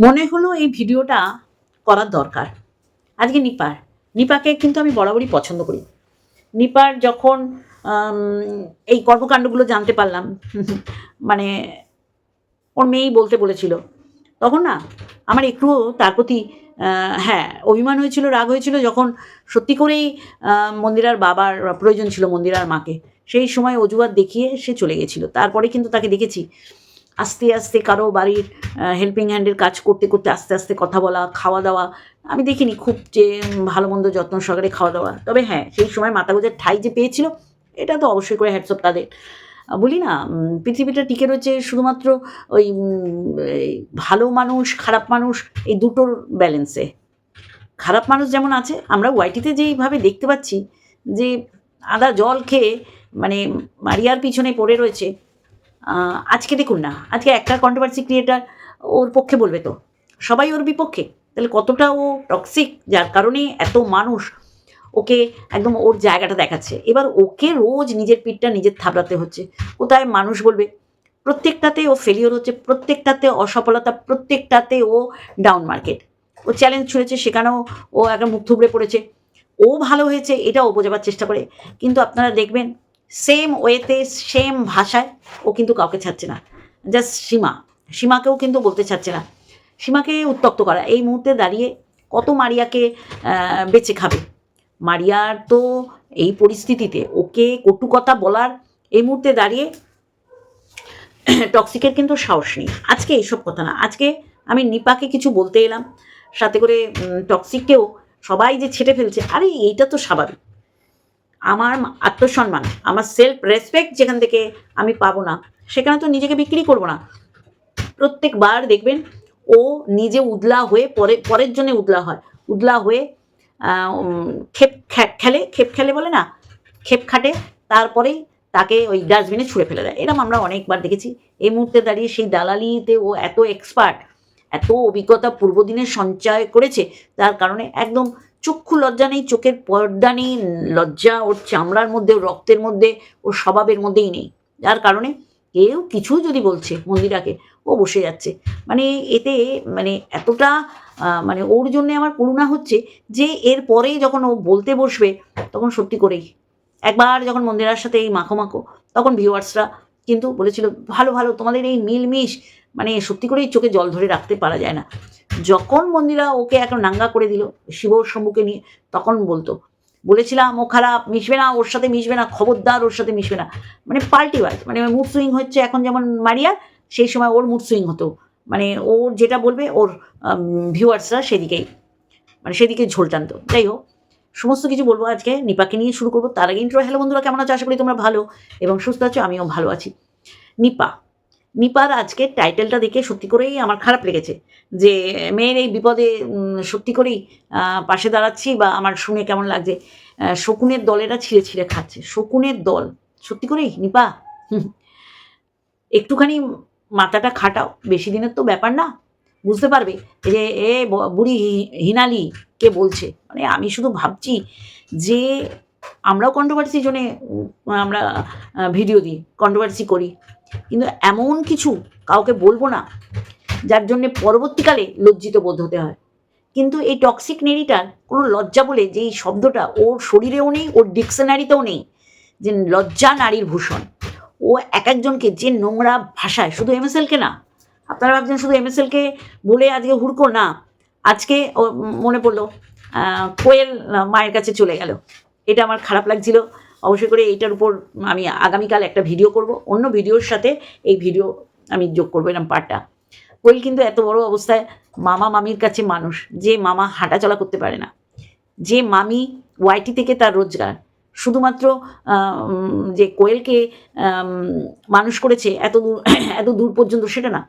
মনে হলো এই ভিডিওটা করার দরকার। আজকে নিপার। নিপাকে কিন্তু আমি বরাবরই পছন্দ করি। নিপার যখন এই কর্মকাণ্ডগুলো জানতে পারলাম মানে ওর মেয়েই বলতে বলেছিল। তখন না, আমার একটুও তার প্রতি হ্যাঁ অভিমান হয়েছিল, রাগ হয়েছিল যখন সত্যি করেই মন্দিরার বাবার প্রয়োজন ছিল মন্দিরার মাকে। সেই সময় অজুহাত দেখিয়ে সে চলে গেছিল। তারপরে কিন্তু তাকে দেখেছি। আস্তে আস্তে কারও বাড়ির হেল্পিং হ্যান্ডের কাজ করতে করতে আস্তে আস্তে কথা বলা, খাওয়া দাওয়া, আমি দেখিনি খুব যে ভালো মন্দ যত্ন সহকারে খাওয়া দাওয়া। তবে হ্যাঁ সেই সময় মাথা গোজার ঠাই যে পেয়েছিল, এটা তো অবশ্যই করে হ্যাটসঅপ তাদের। বলি না পৃথিবীটা টিকে রয়েছে শুধুমাত্র ওই ভালো মানুষ, খারাপ মানুষ, এই দুটোর ব্যালেন্সে খারাপ মানুষ যেমন আছে, আমরা ওয়াইটিতে যেইভাবে দেখতে পাচ্ছি যে আদা জল খেয়ে মানে মারিয়ার পিছনে পড়ে রয়েছে আজকে দেখুন না, আজকে একটা কন্ট্রোভার্সি ক্রিয়েটার ওর পক্ষে বলবে তো। সবাই ওর বিপক্ষে। তাহলে কতটা ও টক্সিক যার কারণে এত মানুষ ওকে একদম ওর জায়গাটা দেখাচ্ছে। এবার ওকে রোজ নিজের পিঠটা নিজের থাবড়াতে হচ্ছে। কোথায় মানুষ বলবে? প্রত্যেকটাতে ও ফেলিওর হচ্ছে, প্রত্যেকটাতে অসফলতা, প্রত্যেকটাতে ও ডাউন মার্কেট ও চ্যালেঞ্জ ছুঁড়েছে, সেখানেও ও একটা মুখ থুবড়ে পড়েছে। ও ভালো হয়েছে, এটা ও বোঝাবার চেষ্টা করে। কিন্তু আপনারা দেখবেন সেম ওয়েতে সেম ভাষায় ও কিন্তু কাউকে ছাড়ছে না। জাস্ট সীমা। সীমাকেও কিন্তু বলতে ছাড়ছে না। সীমাকে উত্তক্ত করা। এই মুহূর্তে দাঁড়িয়ে কত মারিয়াকে বেঁচে খাবে? মারিয়ার তো এই পরিস্থিতিতে ওকে কটু কথা বলার এই মুহূর্তে দাঁড়িয়ে টক্সিকের কিন্তু সাহস নেই। আজকে এইসব কথা না। আজকে আমি নিপাকে কিছু বলতে এলাম। সাথে করে টক্সিককেও সবাই যে ছেটে ফেলছে, আরে এইটা তো স্বাভাবিক। আমার আত্মসম্মান, আমার সেলফ রেসপেক্ট যেখান থেকে আমি পাবো না, সেখানে তো নিজেকে বিক্রি করব না। প্রত্যেকবার দেখবেন ও নিজে উদলা হয়ে পরে, পরের জন্য উদলা হয়। উদলা হয়ে খেপ খেলে খেপ খেলে বলে না, খেপ খাটে, তারপরেই তাকে ওই ডাস্টবিনে ছুঁড়ে ফেলে দেয়। এরকম আমরা অনেকবার দেখেছি। এই মুহূর্তে দাঁড়িয়ে সেই দালালিতে ও এত এক্সপার্ট এত অভিজ্ঞতা পূর্বদিনের সঞ্চয় করেছে, তার কারণে একদম চক্ষু লজ্জা নেই, চোখের পর্দা নেই, লজ্জা, ওর চামড়ার মধ্যে রক্তের মধ্যে, ওর স্বভাবের মধ্যেই নেই। যার কারণে কেউ কিছু যদি বলছে মন্দিরাকে, ও বসে যাচ্ছে। মানে এতে মানে এতটা মানে ওর জন্যে আমার করুণা হচ্ছে যে এর পরেই যখন ও বলতে বসবে, তখন সত্যি করেই, একবার যখন মন্দিরার সাথে এই মাখো মাখো তখন ভিউয়ার্সরা কিন্তু বলেছিল, ভালো ভালো, তোমাদের এই মিলমিশ মানে সত্যি করেই চোখে জল ধরে রাখতে পারা যায় না। যখন মন্দিরা ওকে এখন নাঙ্গা করে দিল, শিবর সম্মুখে নিয়ে, তখন বলতো, বলেছিলাম, ও খারাপ, মিশবে না, ওর সাথে মিশবে না, খবরদার, ওর সাথে মিশবে না। মানে পাল্টি ওয়াইজ মানে মুড সুইং হচ্ছে এখন যেমন মারিয়া, সেই সময় ওর মুড সুইং হতো। মানে ওর যেটা বলবে, ওর ভিউয়ার্সরা সেদিকেই মানে সেদিকে ঝোল টানতো। যাই হোক, সমস্ত কিছু বলব আজকে, নিপাকে নিয়ে শুরু করব। তার আগে ইন্ট্রো হ্যালো বন্ধুরা, কেমন আছো? আশা করি তোমরা ভালো এবং সুস্থ আছো, আমিও ভালো আছি। নিপা নিপার আজকে টাইটেলটা দেখে সত্যি করেই আমার খারাপ লেগেছে। যে মেয়ের এই বিপদে সত্যি করেই পাশে দাঁড়াচ্ছি বা আমার শুনে কেমন লাগছে। শকুনের দলেরা ছিঁড়ে ছিঁড়ে খাচ্ছে। শকুনের দল। সত্যি করেই, নিপা। একটুখানি মাথাটা খাটাও। বেশি দিনের তো ব্যাপার না। বুঝতে পারবে যে, এ বুড়ি হিনালি কে বলছে? মানে আমি শুধু ভাবছি যে, আমরাও কন্ট্রোভার্সি জন্যে আমরা ভিডিও দিই কন্ট্রোভার্সি করি। কিন্তু এমন কিছু কাউকে বলব না, যার জন্যে পরবর্তীকালে লজ্জিত বোধ হতে হয়। কিন্তু এই টক্সিক নেড়িটার কোনো লজ্জা বলে যে এই শব্দটা ওর শরীরেও নেই, ওর ডিকশনারিতেও নেই, যে লজ্জা নারীর ভূষণ। ও এক একজনকে যে নোংরা ভাষায়, শুধু এম এমএসএলকে না, আপনারা ভাবছেন শুধু এম এমএসএলকে বলে আজকে হুড়কো? না, আজকে মনে পড়ল কোয়েল মায়ের কাছে চলে গেল। এটা আমার খারাপ লাগছিল। অবশ্যই করে এইটার উপর আমি আগামীকাল একটা ভিডিও করব। অন্য ভিডিওর সাথে এই ভিডিও আমি যোগ করব এরকম পার্টটা কোয়েল কিন্তু এত বড় অবস্থায় মামা মামির কাছে মানুষ, যে মামা হাঁটাচলা করতে পারে না। যে মামি ওয়াইটি থেকে তার রোজগার। শুধুমাত্র যে কোয়েলকে মানুষ করেছে এত দূর এত দূর পর্যন্ত সেটা না।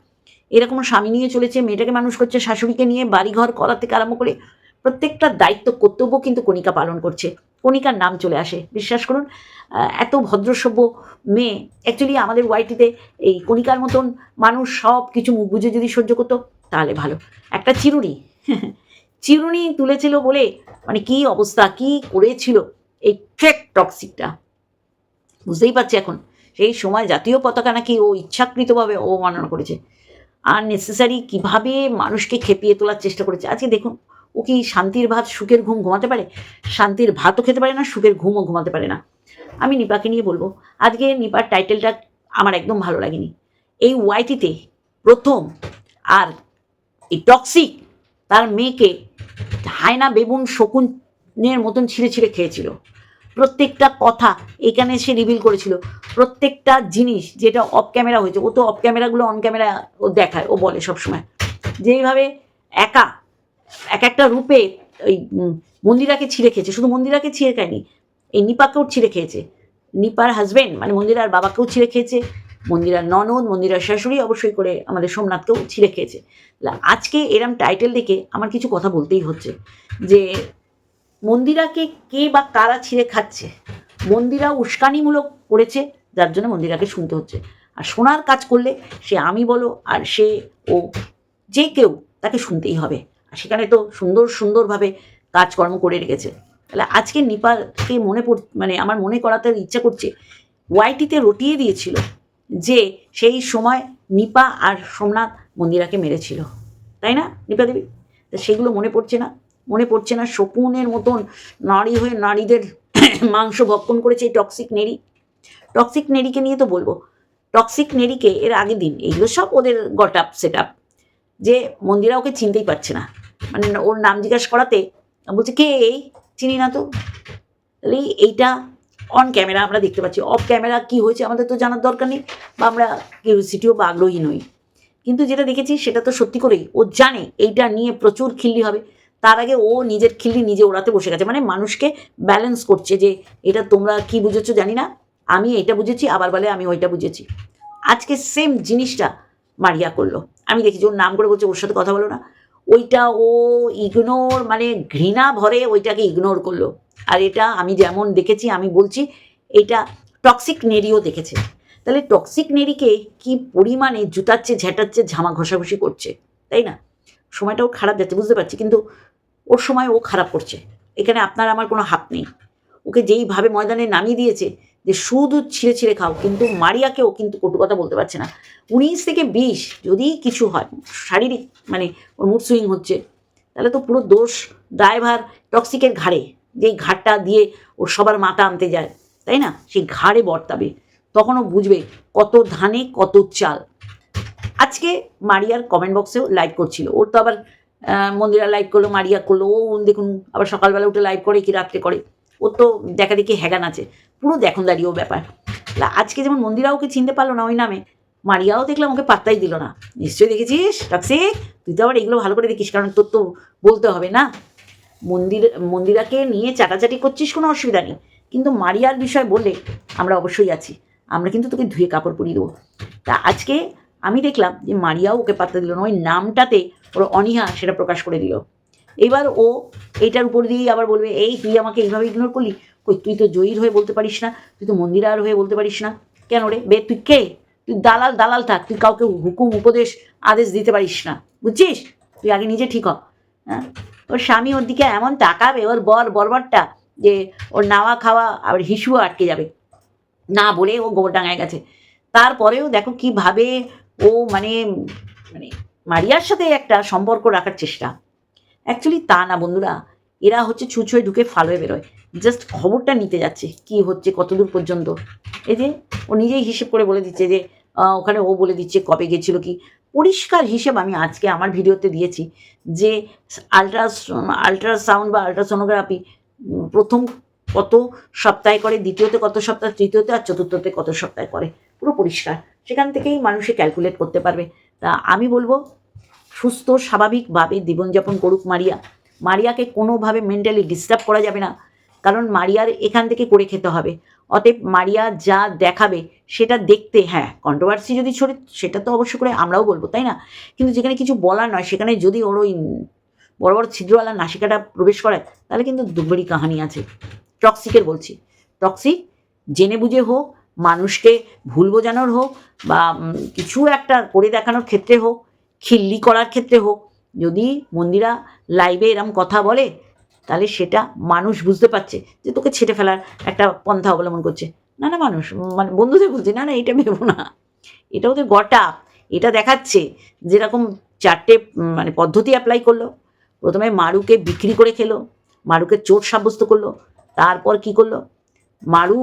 এরকম স্বামী নিয়ে চলেছে, মেয়েটাকে মানুষ করছে, শাশুড়িকে নিয়ে বাড়িঘর করা থেকে আরম্ভ করে প্রত্যেকটা দায়িত্ব, কর্তব্য কিন্তু কণিকা পালন করছে। কণিকার নাম চলে আসে। বিশ্বাস করুন এত ভদ্রসভ্য মেয়ে অ্যাকচুয়ালি আমাদের ওয়াইটিতে এই কণিকার মতন মানুষ সব কিছু মুখ বুঝে যদি সহ্য করতো, তাহলে ভালো। একটা চিরুনি চিরুনি তুলেছিল বলে মানে কি অবস্থা, কি করেছিল এই ফেক টক্সিকটা বুঝতেই পারছি এখন, সেই সময় জাতীয় পতাকা নাকি ও ইচ্ছাকৃতভাবে অবমাননা করেছে। আর নেসেসারি কীভাবে মানুষকে খেপিয়ে তোলার চেষ্টা করেছে? আজকে দেখুন ও কি শান্তির ভাত, সুখের ঘুম ঘুমাতে পারে? শান্তির ভাতও খেতে পারে না, সুখের ঘুমও ঘুমাতে পারে না। আমি নিপাকে নিয়ে বলব, আজকে নিপার টাইটেলটা আমার একদম ভালো লাগেনি। এই ওয়াইটিতে প্রথম আর এই টক্সিক তার মেয়েকে হায়না বেবুন শকুনের মতন ছিঁড়ে ছিঁড়ে খেয়েছিল। প্রত্যেকটা কথা এখানে সে রিভিল করেছিল। প্রত্যেকটা জিনিস যেটা অফ ক্যামেরা হয়েছে, ও তো অফ ক্যামেরাগুলো অন ক্যামেরা ও দেখায়, ও বলে সবসময়। যেইভাবে একা এক একটা রূপে ওই মন্দিরাকে ছিঁড়ে খেয়েছে। শুধু মন্দিরাকে ছিঁড়ে খায়নি, এই নিপাকেও ছিঁড়ে খেয়েছে। নিপার হাজবেন্ড মানে মন্দিরার বাবাকেও ছিঁড়ে খেয়েছে, মন্দিরার ননদ, মন্দিরার শাশুড়ি অবশ্যই করে আমাদের সোমনাথকেও ছিঁড়ে খেয়েছে। আজকে এরম টাইটেল দেখে আমার কিছু কথা বলতেই হচ্ছে, যে মন্দিরাকে কে বা কারা ছিঁড়ে খাচ্ছে? মন্দিরা উস্কানিমূলক করেছে, যার জন্য মন্দিরাকে শুনতে হচ্ছে। আর শোনার কাজ করলে সে আমি বলো, আর সে ও, যে কেউ তাকে শুনতেই হবে। সেখানে তো সুন্দর সুন্দরভাবে কাজকর্ম করে রেখেছে। তাহলে আজকে নিপাকে মনে পড় মানে আমার মনে করাতে ইচ্ছা করছে, ওয়াইটিতে রটিয়ে দিয়েছিল যে সেই সময় নিপা আর সোমনাথ মন্দিরাকে মেরেছিল। তাই না, নিপা দেবী? সেগুলো মনে পড়ছে না? মনে পড়ছে না শকুনের মতন নারী হয়ে নারীদের মাংস ভক্ষণ করেছে এই টক্সিক নেরি টক্সিক নেরিকে নিয়ে তো বলব। টক্সিক নেরিকে এর আগের দিন, এইগুলো সব ওদের গট আপ সেট আপ যে মন্দিরা ওকে চিনতেই পারছে না। মানে ওর নাম জিজ্ঞাসা করাতে বলছে, কে এই? চিনি না তো? তাহলে এইটা অন ক্যামেরা আমরা দেখতে পাচ্ছি। অফ ক্যামেরা কি হয়েছে আমাদের তো জানার দরকার নেই বা আমরা কিউরিসিটিও বা আগ্রহী নই। কিন্তু যেটা দেখেছি সেটা তো সত্যি করেই, ও জানে এইটা নিয়ে প্রচুর খিল্লি হবে। তার আগে ও নিজের খিল্লি নিজে ওড়াতে বসে গেছে। মানে মানুষকে ব্যালেন্স করছে যে, এটা তোমরা কি বুঝেছ জানি না। আমি এটা বুঝেছি, আবার বলে আমি ওইটা বুঝেছি। আজকে সেম জিনিসটা মারিয়া করল। আমি দেখেছি, ওর নাম করে বলছে, ওর সাথে কথা বলো না। ওইটা ও ইগনোর মানে ঘৃণা ভরে ওইটাকে ইগনোর করল। আর এটা আমি যেমন দেখেছি, আমি বলছি, এটা টক্সিক নেরিও দেখেছে। তাহলে টক্সিক নেরিকে কি পরিমাণে জুতাচ্ছে, ঝেঁটাচ্ছে, ঝামা ঘষাঘষি করছে, তাই না? সময়টা খারাপ যাচ্ছে, বুঝতে পারছি, কিন্তু ওর সময় ও খারাপ করছে। এখানে আপনার আমার কোনো হাত নেই। ওকে যেইভাবে ময়দানে নামিয়ে দিয়েছে যে শুধু ছিঁড়ে ছিঁড়ে খাও, কিন্তু মারিয়াকেও কিন্তু কটু কথা বলতে পারছে না। উনিশ থেকে বিশ যদি কিছু হয়, শারীরিক মানে ওর মুড সুইং হচ্ছে, তাহলে তো পুরো দোষ ড্রাইভার টক্সিকের ঘাড়ে। যেই ঘাটটা দিয়ে ওর সবার মাথা আনতে যায়, তাই না? সেই ঘাড়ে বর্তাবে তখনও বুঝবে কত ধানে, কত চাল। আজকে মারিয়ার কমেন্ট বক্সেও লাইভ করছিল। ওর তো আবার মন্দিরা লাইভ করল, মারিয়া করল, ও দেখুন, আবার সকালবেলা উঠে লাইভ করে, কি রাত্রে করে। ওর তো দেখা দেখি হ্যাগান আছে। পুরো দেখুন দাঁড়িয়েও ব্যাপার। আজকে যেমন মন্দিরা ওকে চিনতে পারল না ওই নামে, মারিয়াও দেখলাম ওকে পাত্তাই দিল না। নিশ্চয়ই দেখেছিস টক্সিক তুই তো আবার এগুলো ভালো করে দেখিস, কারণ তোর তো বলতে হবে না। মন্দির, মন্দিরাকে নিয়ে চাটাচাটি করছিস কোনো অসুবিধা নেই। কিন্তু মারিয়ার বিষয় বললে আমরা অবশ্যই আছি। আমরা কিন্তু তোকে ধুয়ে কাপড় পরিয়ে দেবো। তা আজকে আমি দেখলাম যে মারিয়াও ওকে পাত্তা দিল না। ওই নামটাতে ওর অনীহা সেটা প্রকাশ করে দিল। এবার ও এটার উপর দিয়েই আবার বলবে, এই, তুই আমাকে এইভাবে ইগনোর করলি? কই, তুই তো জয়ীর হয়ে বলতে পারিস না, তুই তো মন্দিরার হয়ে বলতে পারিস না। কেন রে? বে, তুই কে? তুই দালাল দালাল থাক, তুই কাউকে হুকুম, উপদেশ, আদেশ দিতে পারিস না। বুঝছিস? তুই আগে নিজে ঠিক হ। হ্যাঁ? ওর স্বামী ওর দিকে এমন তাকাবে, ওর বর, বরবরটা, যে ওর নাওয়া খাওয়া আবার হিসুও আটকে যাবে। না বলে ও গোবর ডাঙায় গেছে। তারপরেও দেখো কীভাবে ও মানে মানে মারিয়ার সাথে একটা সম্পর্ক রাখার চেষ্টা। অ্যাকচুয়ালি তা না, বন্ধুরা। এরা হচ্ছে ছুঁচোয় ঢুকে ফালয়ে বেরোয়। জাস্ট খবরটা নিতে যাচ্ছে, কি হচ্ছে কতদূর পর্যন্ত। এই যে, ও নিজেই হিসেব করে বলে দিচ্ছে যে ওখানে ও বলে দিচ্ছে কবে গেছিল কি। পরিষ্কার হিসেব আমি আজকে আমার ভিডিওতে দিয়েছি যে আলট্রাস আলট্রাসাউন্ড বা আলট্রাসোনোগ্রাফি প্রথম কত সপ্তাহে করে, দ্বিতীয়তে কত সপ্তাহ, তৃতীয়তে আর চতুর্থতে কত সপ্তাহে করে। পুরো পরিষ্কার। সেখান থেকেই মানুষে ক্যালকুলেট করতে পারবে। তা আমি বলব সুস্থ, স্বাভাবিকভাবে জীবনযাপন করুক মারিয়া। মারিয়াকে কোনোভাবে মেন্টালি ডিস্টার্ব করা যাবে না। কারণ মারিয়ার এখান থেকে করে খেতে হবে। অতএব মারিয়া যা দেখাবে, সেটা দেখতে হ্যাঁ কন্ট্রোভার্সি যদি ছড়ে, সেটা তো অবশ্য করে আমরাও বলব, তাই না? কিন্তু যেখানে কিছু বলার নয়, সেখানে যদি ওর ওই বড় বড় ছিদ্রওয়ালা নাসিকাটা প্রবেশ করায় তাহলে কিন্তু দুবড়ি কাহানি আছে। টক্সিকের বলছি। টক্সিক, জেনে বুঝে হোক, মানুষকে ভুল বোঝানোর হোক বা কিছু একটা করে দেখানোর ক্ষেত্রে হোক খিল্লি করার ক্ষেত্রে হোক, যদি মন্দিরা লাইভে এরম কথা বলে, তাহলে সেটা মানুষ বুঝতে পারছে যে তোকে ছেটে ফেলার একটা পন্থা অবলম্বন করছে। না না, মানুষ মানে বন্ধুদের বলছে, না না, এটা ভেবো না। এটা ওদের গটা। এটা দেখাচ্ছে যেরকম চারটে মানে পদ্ধতি অ্যাপ্লাই করল। প্রথমে মারুকে বিক্রি করে খেলো, মারুকে চোট সাব্যস্ত করল, তারপর কি করল? মারু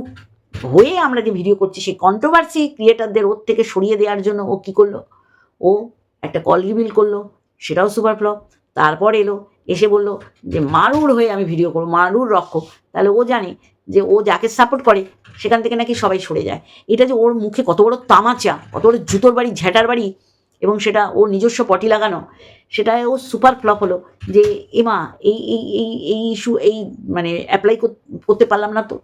হয়ে আমরা যে ভিডিও করছি, সেই কন্ট্রোভার্সি ক্রিয়েটারদের ওর থেকে সরিয়ে দেওয়ার জন্য ও কি করল? ও একটা কল রিভিল করল, সেটাও সুপার ফ্লপ তারপর এলো, এসে বলল যে, মারুর হয়ে আমি ভিডিও করব, মারুর রক্ষক। তাহলে ও জানে যে, ও যাকে সাপোর্ট করে, সেখান থেকে নাকি সবাই সরে যায়। এটা যে ওর মুখে কত বড় তামাচা, কত বড় জুতোর বাড়ি ঝ্যাটার বাড়ি, এবং সেটা ওর নিজস্ব পটি লাগানো, সেটায় ও সুপার ফ্লপ হলো যে, এমা, এই এই এই এই ইস্যু এই মানে অ্যাপ্লাই করতে পারলাম না তো।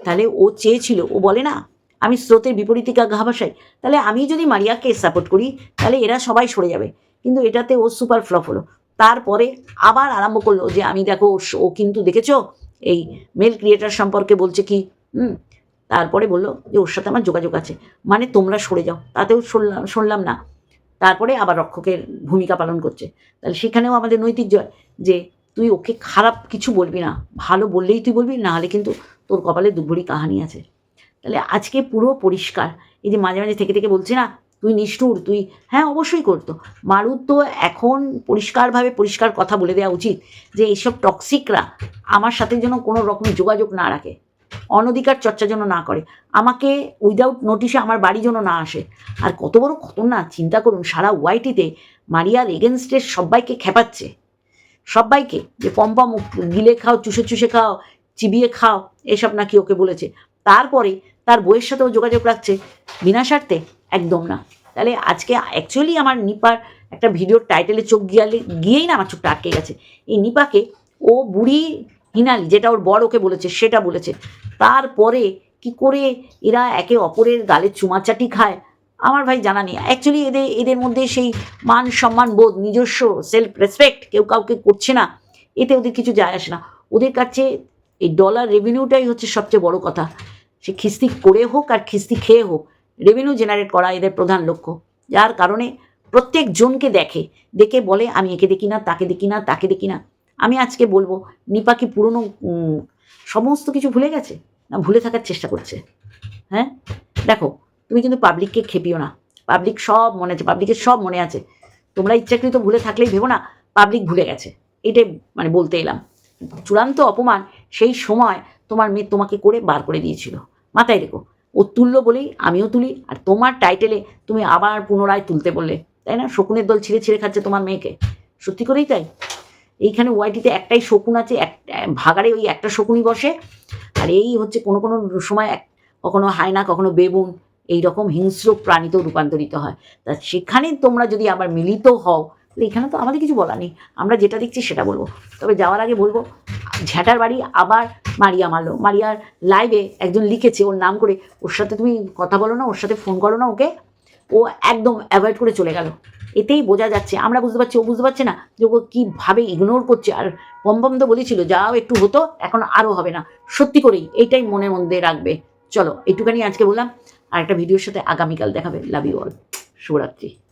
তাহলে ও চেয়েছিল, ও বলে না আমি স্রোতের বিপরীতিকা ঘা ভাসাই তাহলে আমি যদি মারিয়াকে সাপোর্ট করি, তাহলে এরা সবাই সরে যাবে। কিন্তু এটাতে ও সুপার ফ্লপ হলো। তারপরে আবার আরম্ভ করল যে, আমি দেখো ও কিন্তু দেখেছ? এই মেল ক্রিয়েটার সম্পর্কে বলছে কি? হুম। তারপরে বলল যে, ওর সাথে আমার যোগাযোগ আছে। মানে তোমরা সরে যাও। তাতেও শুনলাম শুনলাম না। তারপরে আবার রক্ষকের ভূমিকা পালন করছে। তাহলে সেখানেও আমাদের নৈতিক জয় যে, তুই ওকে খারাপ কিছু বলবি না। ভালো বললেই তুই বলবি, না হলে কিন্তু তোর কপালে দুভরি কাহানি আছে। তাহলে আজকে পুরো পরিষ্কার। এই যে মাঝে মাঝে থেকে থেকে বলছে না, তুই নিষ্ঠুর, তুই হ্যাঁ অবশ্যই করতো। মারুর তো এখন পরিষ্কারভাবে পরিষ্কার কথা বলে দেওয়া উচিত যে এইসব টক্সিকরা আমার সাথে যেন কোনো রকম যোগাযোগ না রাখে, অনধিকার চর্চা যেন না করে। আমাকে উইদাউট নোটিশে আমার বাড়ি যেন না আসে। আর কত বড় খতরনাক, চিন্তা করুন, সারা ওয়াইটিতে মারিয়ার এগেনস্টের সবাইকে খেপাচ্ছে। সবাইকে যে পম্পম গিলে খাও, চুষে চুষে খাও, চিবিয়ে খাও, এসব নাকি ওকে বলেছে। তারপরে তার বইয়ের সাথেও যোগাযোগ রাখছে বিনা স্বার্থে একদম না। তাহলে আজকে অ্যাকচুয়ালি আমার নিপার একটা ভিডিওর টাইটেলে চোখ গিয়ালে, গিয়েই না আমার চোখটা আটকে গেছে। এই নিপাকে ও বুড়ি হিনালি, যেটা ওর বড় ওকে বলেছে, সেটা বলেছে। তারপরে কি করে এরা একে অপরের গালে চুমাচাটি খায়, আমার ভাই জানা নেই। অ্যাকচুয়ালি এদের এদের মধ্যে সেই মান সম্মান বোধ, নিজস্ব সেলফ রেসপেক্ট কেউ কাউকে করছে না, এতে ওদের কিছু যায় আসে না। ওদের কাছে এই ডলার রেভিনিউটাই হচ্ছে সবচেয়ে বড় কথা। সে খিস্তি করে হোক আর খিস্তি খেয়ে হোক রেভিনিউ জেনারেট করা এদের প্রধান লক্ষ্য। যার কারণে প্রত্যেক জনকে দেখে দেখে বলে, আমি একে দেখি না, তাকে দেখি না, তাকে দেখি না। আমি আজকে বলব, নিপা কি পুরনো সমস্ত কিছু ভুলে গেছে? না, ভুলে থাকার চেষ্টা করছে। হ্যাঁ? দেখো, তুমি কিন্তু পাবলিককে খেপিও না। পাবলিক সব মনে আছে পাবলিকের সব মনে আছে। তোমরা ইচ্ছাকৃত ভুলে থাকলেই ভেবো না পাবলিক ভুলে গেছে। এটাই মানে বলতে এলাম। চূড়ান্ত অপমান সেই সময় তোমার মেয়ে তোমাকে করে বার করে দিয়েছিল। মাথায় রেখো। ও তুললো বলেই আমিও তুলি, আর তোমার টাইটেলে তুমি আবার পুনরায় তুলতে বললে। তাই না? শকুনের দল ছিঁড়ে ছিঁড়ে খাচ্ছে তোমার মেয়েকে। সত্যি করেই তাই। এইখানে ওয়াইটিতে একটাই শকুন আছে, এক ভাগাড়ে ওই একটা শকুনই বসে। আর এই হচ্ছে কোনো কোনো সময় এক, কখনো হায়না, কখনো বেবুন এই রকম হিংস্র প্রাণীতেও রূপান্তরিত হয়। তা সেখানে তোমরা যদি আবার মিলিত হও এখানে তো আমাদের কিছু বলা নেই। আমরা যেটা দেখছি সেটা বলব। তবে যাওয়ার আগে বলব ঝ্যাটার বাড়ি আবার মারিয়া মারলো। মারিয়ার লাইভে একজন লিখেছে ওর নাম করে, ওর সাথে তুমি কথা বলো না, ওর সাথে ফোন করো না ওকে। ও একদম অ্যাভয়েড করে চলে গেল। এতেই বোঝা যাচ্ছে, আমরা বুঝতে পারছি, ও বুঝতে পারছে না যে ও কীভাবে ইগনোর করছে। আর পম্পম তো বলেছিল, যাও একটু হতো, এখন আরও হবে না। সত্যি করেই এইটাই মনের মধ্যে রাখবে। চলো, এইটুখানি আজকে বললাম। আর একটা ভিডিওর সাথে আগামীকাল দেখাবে। লাভ ইউ অল শুভরাত্রি।